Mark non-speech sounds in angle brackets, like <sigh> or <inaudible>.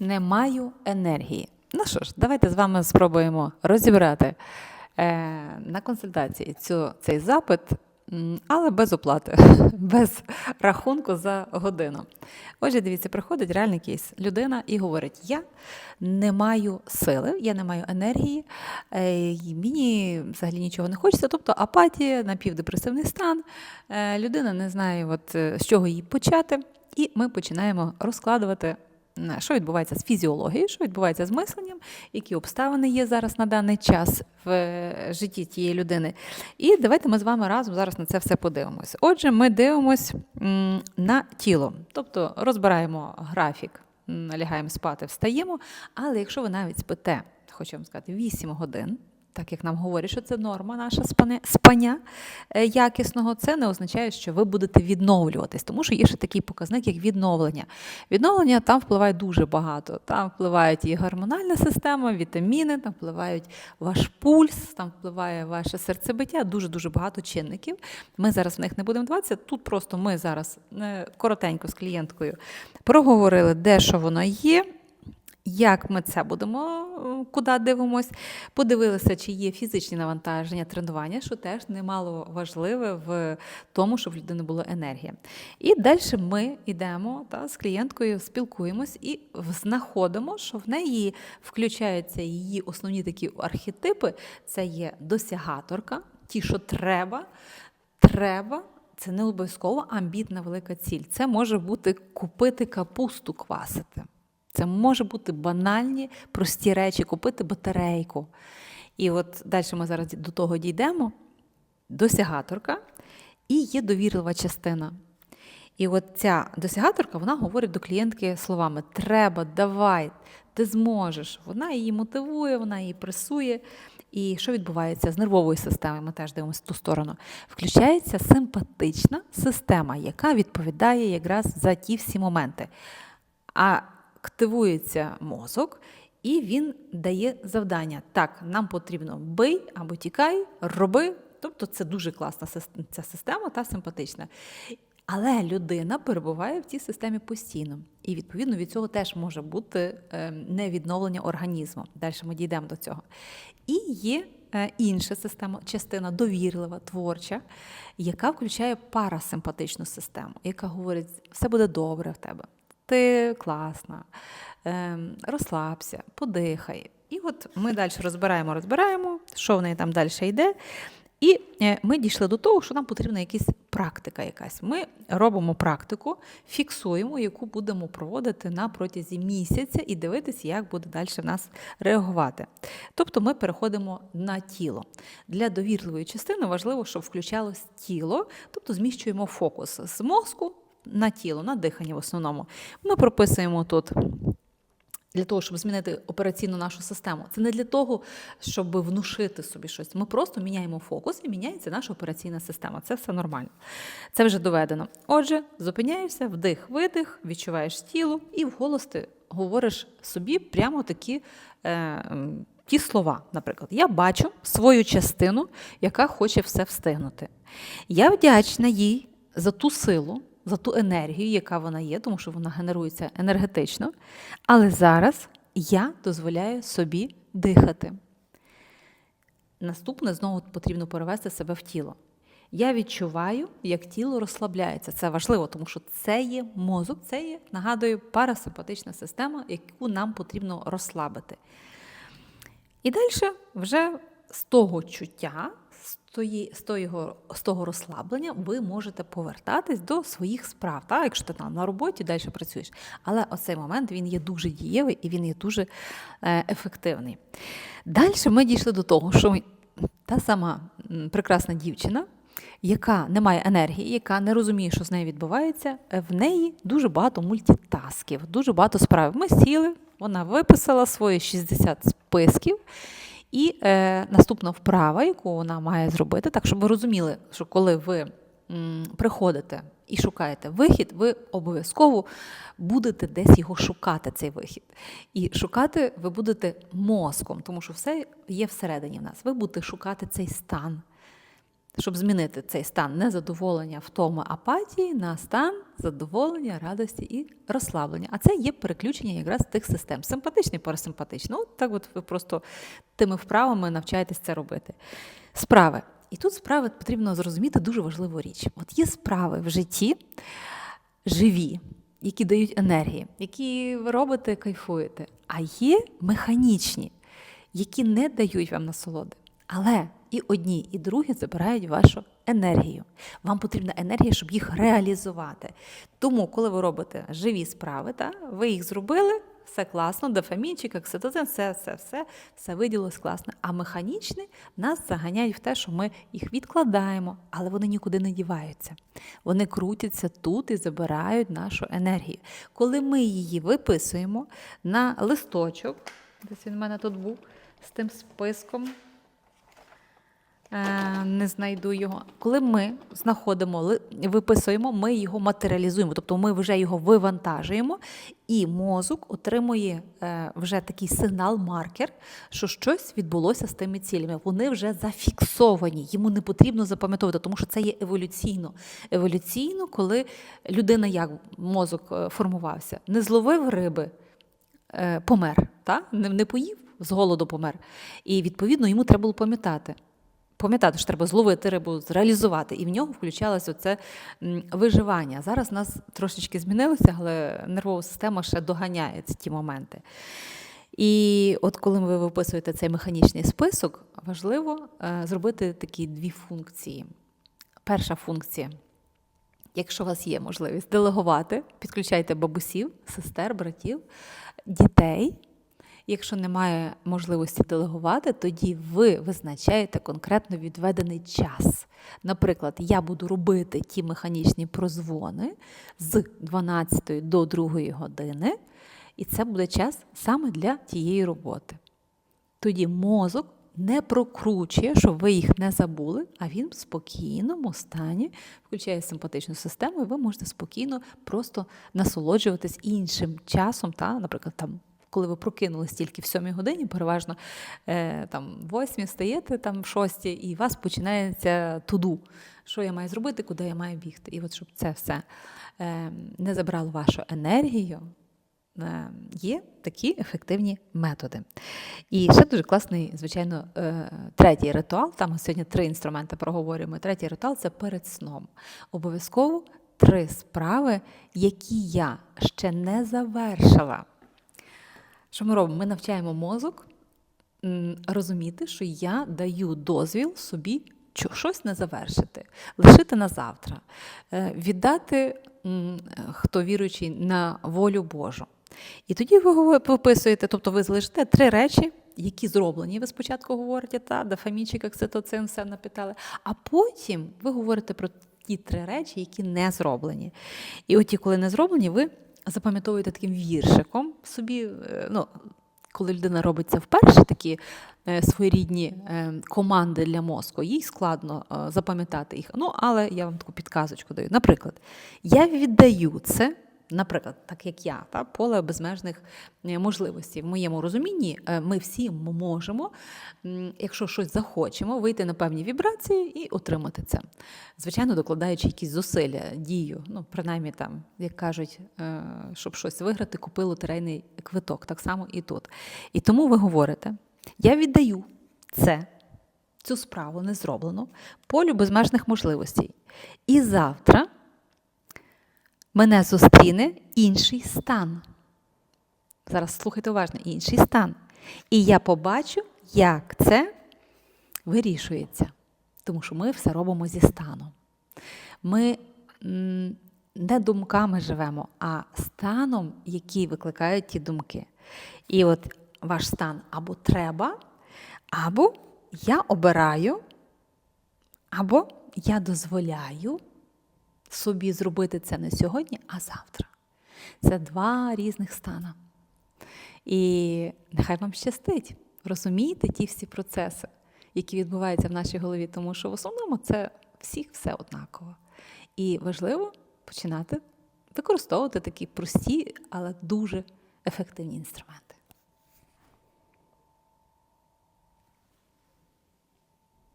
Не маю енергії. Ну що ж, давайте з вами спробуємо розібрати е, на консультації цю, цей запит, але без оплати, <laughs> без рахунку за годину. Отже, дивіться, приходить реальний кейс. Людина і говорить: Я не маю сили, я не маю енергії, е, мені взагалі нічого не хочеться. Тобто апатія, напівдепресивний стан. Е, людина не знає, от, е, з чого їй почати. І ми починаємо розкладувати, що відбувається з фізіологією, що відбувається з мисленням, які обставини є зараз на даний час в е, житті тієї людини. І давайте ми з вами разом зараз на це все подивимось. Отже, ми дивимось на тіло, тобто розбираємо графік, м, лягаємо спати, встаємо. Але якщо ви навіть спите, хочу вам сказати, 8 годин. Так як нам говорять, що це норма наша спання е, якісного, це не означає, що ви будете відновлюватись, тому що є ще такий показник, як відновлення. Відновлення там впливає дуже багато. Там впливають і гормональна система, вітаміни, там впливають ваш пульс, там впливає ваше серцебиття, дуже дуже багато чинників. Ми зараз в них не будемо вдаватися. Тут просто ми зараз е, коротенько з клієнткою проговорили, де що воно є. Як ми це будемо, е, куди дивимось, подивилися, чи є фізичні навантаження, тренування, що теж немало важливе в тому, щоб в людини була енергія. І далі ми йдемо та, з клієнткою, спілкуємось і знаходимо, що в неї включаються її основні такі архетипи: це є досягаторка, ті, що треба, треба. Це не обов'язково амбітна велика ціль. Це може бути купити капусту квасити. Це може бути банальні, прості речі, купити батарейку. І от далі ми зараз до того дійдемо. Досягаторка і є довірлива частина. І от ця досягаторка вона говорить до клієнтки словами Треба, давай, ти зможеш. Вона її мотивує, вона її пресує. І що відбувається з нервовою системою? Ми теж дивимося в ту сторону. Включається симпатична система, яка відповідає якраз за ті всі моменти. А активується мозок, і він дає завдання. Так, нам потрібно бий або тікай, роби. Тобто це дуже класна ця система та симпатична. Але людина перебуває в цій системі постійно. І відповідно від цього теж може бути е, невідновлення організму. Далі ми дійдемо до цього. І є е, інша система, частина довірлива, творча, яка включає парасимпатичну систему, яка говорить, все буде добре в тебе ти класна, ем, розслабся, подихай. І от ми далі розбираємо, розбираємо, що в неї там далі йде. І е, ми дійшли до того, що нам потрібна якась практика якась. Ми робимо практику, фіксуємо, яку будемо проводити на протязі місяця і дивитися, як буде далі в нас реагувати. Тобто ми переходимо на тіло. Для довірливої частини важливо, щоб включалось тіло, тобто зміщуємо фокус з мозку на тіло, на дихання в основному. Ми прописуємо тут. Для того, щоб змінити операційну нашу систему. Це не для того, щоб внушити собі щось. Ми просто міняємо фокус і міняється наша операційна система. Це все нормально. Це вже доведено. Отже, зупиняєшся, вдих, видих, відчуваєш тіло, і вголос ти говориш собі прямо такі. Е, Ті слова, наприклад, я бачу свою частину, яка хоче все встигнути. Я вдячна їй за ту силу, за ту енергію, яка вона є, тому що вона генерується енергетично. Але зараз я дозволяю собі дихати. Наступне знову потрібно перевести себе в тіло. Я відчуваю, як тіло розслабляється. Це важливо, тому що це є мозок, це є, нагадую, парасимпатична система, яку нам потрібно розслабити. І далі вже з того чуття, з, того, з того розслаблення, ви можете повертатись до своїх справ, так? якщо ти там на роботі далі працюєш. Але оцей момент він є дуже дієвий і він є дуже е, ефективний. Далі ми дійшли до того, що та сама прекрасна дівчина. Яка не має енергії, яка не розуміє, що з нею відбувається, е, в неї дуже багато мультитасків, дуже багато справ. Ми сіли, вона виписала свої 60 списків, і е, наступна вправа, яку вона має зробити, так щоб ви розуміли, що коли ви м, приходите і шукаєте вихід, ви обов'язково будете десь його шукати, цей вихід. І шукати ви будете мозком, тому що все є всередині в нас. Ви будете шукати цей стан. Щоб змінити цей стан незадоволення, втоми, апатії на стан задоволення, радості і розслаблення. А це є переключення якраз тих систем: симпатичний, парасимпатичний. От так от ви просто тими вправами навчаєтесь це робити. Справи. І тут справи потрібно зрозуміти дуже важливу річ. От є справи в житті живі, які дають енергії, які ви робите, кайфуєте, а є механічні, які не дають вам насолоди. Але і одні, і другі забирають вашу енергію. Вам потрібна енергія, щоб їх реалізувати. Тому, коли ви робите живі справи, та, ви їх зробили, все класно, дофамінчик, окситоцин, все, все, все, все виділилось класно. А механічні нас заганяють в те, що ми їх відкладаємо, але вони нікуди не діваються. Вони крутяться тут і забирають нашу енергію. Коли ми її виписуємо на листочок, десь він в мене тут був з тим списком. Не знайду його. Коли ми знаходимо, виписуємо, ми його матеріалізуємо, тобто ми вже його вивантажуємо, і мозок отримує е, вже такий сигнал, маркер, що щось відбулося з тими цілями. Вони вже зафіксовані, йому не потрібно запам'ятовувати, тому що це є еволюційно. Еволюційно, коли людина як мозок е, формувався, не зловив риби, е, помер, та? Не поїв, з голоду помер. І відповідно йому треба було пам'ятати. Пам'ятати, що треба зловити рибу, зреалізувати, і в нього включалося це виживання. Зараз в нас трошечки змінилося, але нервова система ще доганяє ці моменти. І от коли ви виписуєте цей механічний список, важливо е, зробити такі дві функції. Перша функція Якщо у вас є можливість делегувати, підключайте бабусів, сестер, братів, дітей. Якщо немає можливості делегувати, тоді ви визначаєте конкретно відведений час. Наприклад, я буду робити ті механічні прозвони з 12 до 2 години, і це буде час саме для тієї роботи. Тоді мозок не прокручує, щоб ви їх не забули, а він в спокійному стані включає симпатичну систему, і ви можете спокійно просто насолоджуватись іншим часом. Та, Наприклад, там, коли ви прокинулись тільки в сьомій годині, переважно е, там, в восьмій встаєте, там, в шостій, і у вас починається туду. Що я маю зробити, куди я маю бігти? І от щоб це все е, не забрало вашу енергію, Е, є такі ефективні методи. І ще дуже класний, звичайно, третій ритуал. Там ми сьогодні три інструменти проговорюємо. Третій ритуал це перед сном. Обов'язково три справи, які я ще не завершила. Що ми робимо? Ми навчаємо мозок розуміти, що я даю дозвіл собі щось не завершити, лишити на завтра, е, віддати, хто віруючий, на волю Божу. І тоді ви виписуєте, тобто ви залишите три речі, які зроблені. Ви спочатку говорите, та, дофамінчик, окситоцин, все напитали, а потім ви говорите про ті три речі, які не зроблені. І от ті, коли не зроблені, ви запам'ятовуєте таким віршиком собі. е, ну, коли людина робить це вперше, такі е, своєрідні е, команди для мозку, їй складно запам'ятати їх. Ну, але я вам таку підказочку даю. Наприклад, я віддаю це, наприклад, так як я, та, поле безмежних е, можливостей. В моєму розумінні е, ми всі можемо, якщо щось захочемо, вийти на певні вібрації і отримати це. Звичайно, докладаючи якісь зусилля, дію, ну, принаймні там, як кажуть, е, щоб щось виграти, купи лотерейний квиток. Так само і тут. І тому ви говорите: я віддаю це, цю справу не зроблено, полю безмежних можливостей. І завтра мене зустріне інший стан. Зараз слухайте уважно, інший стан. І я побачу, як це вирішується. Тому що ми все робимо зі станом. Ми не думками живемо, а станом, який викликають ті думки. І от ваш стан або треба, або я обираю, або я дозволяю собі зробити це не сьогодні, а завтра. Це два різних стана. І нехай вам щастить. Розумієте ті всі процеси, які відбуваються в нашій голові, тому що в основному це всіх все однаково. І важливо починати використовувати такі прості, але дуже ефективні інструменти.